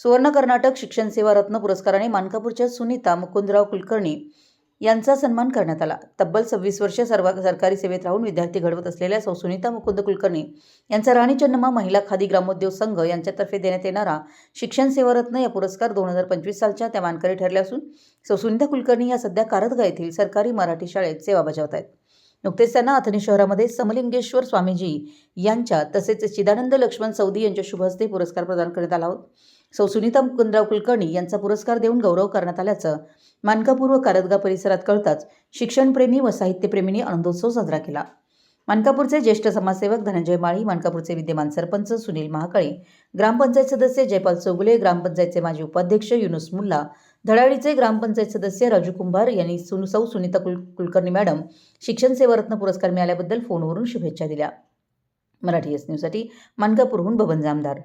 सुवर्ण कर्नाटक शिक्षण सेवा रत्न पुरस्काराने मानकापूरच्या सुनीता मुकुंदराव कुलकर्णी यांचा सन्मान करण्यात आला. तब्बल सव्वीस वर्षे सर्व सरकारी सेवेत राहून विद्यार्थी घडवत असलेल्या सौ सुनीता मुकुंद कुलकर्णी यांचा राणी चन्नमा महिला खादी ग्रामोद्योग संघ यांच्यातर्फे देण्यात येणारा शिक्षण सेवारत्न या पुरस्कार दोन हजार पंचवीस सालच्या त्या मानकरी ठरल्या असून सौ सुनीता कुलकर्णी या सध्या कारदगा येथील सरकारी मराठी शाळेत सेवा बजावत आहेत. नुकतेच त्यांना अथनी शहरामध्ये समलिंगेश्वर स्वामीजी यांच्या तसेच चिदानंद लक्ष्मण सौदी यांच्या शुभ हस्ते पुरस्कार प्रदान करण्यात आला होता. सौ सुनीता मुकुंदराव कुलकर्णी यांचा पुरस्कार देऊन गौरव करण्यात आल्याचं मानकापूर व कारदगा परिसरात कळताच शिक्षणप्रेमी व साहित्यप्रेमींनी आनंदोत्सव साजरा केला. मानकापूरचे ज्येष्ठ समाजसेवक धनंजय माळी मानकापूरचे विद्यमान सरपंच सुनील महाकाळे ग्रामपंचायत सदस्य जयपाल चौगुले ग्रामपंचायतचे माजी उपाध्यक्ष युनुस मुल्ला धडाडीचे ग्रामपंचायत सदस्य राजू कुंभार यांनी सुन सौ सुनीता कुल कुलकर्णी मॅडम शिक्षण सेवारत्न पुरस्कार मिळाल्याबद्दल फोनवरून शुभेच्छा दिल्या. मराठी एस न्यूजसाठी मानकापूरहून बबन जामदार.